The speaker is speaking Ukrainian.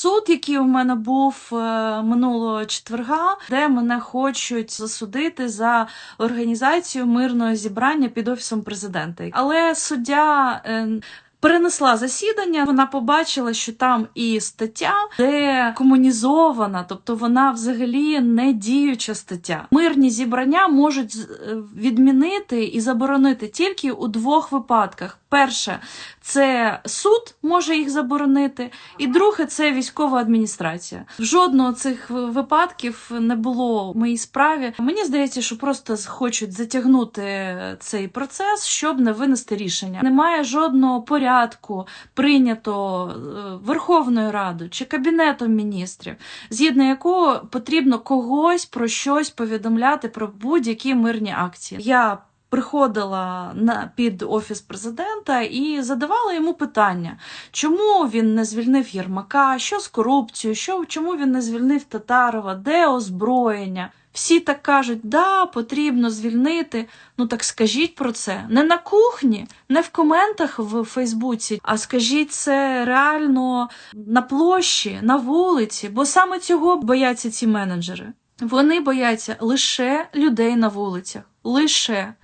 суд, який у мене був е, минулого четверга, де мене хочуть засудити за організацію мирного зібрання під офісом президента. Але суддя. Е, Перенесла засідання, вона побачила, що там і стаття, де комунізована, тобто вона взагалі не діюча стаття. Мирні зібрання можуть е, відмінити і заборонити тільки у двох випадках: перше, це суд може їх заборонити, і друге це військова адміністрація. Жодного цих випадків не було в моїй справі. Мені здається, що просто хочуть затягнути цей процес, щоб не винести рішення. Немає жодного порядку прийнято е, Верховною Радою чи Кабінетом міністрів, згідно якого потрібно когось про щось повідомляти про будь-які мирні акції. Я приходила на під офіс президента і задавала йому питання, чому він не звільнив Єрмака, що з корупцією, що чому він не звільнив Татарова, де озброєння. Всі так кажуть, да, потрібно звільнити. Ну так скажіть про це не на кухні, не в коментах в Фейсбуці, а скажіть це реально на площі, на вулиці, бо саме цього бояться ці менеджери. Вони бояться лише людей на вулицях лише.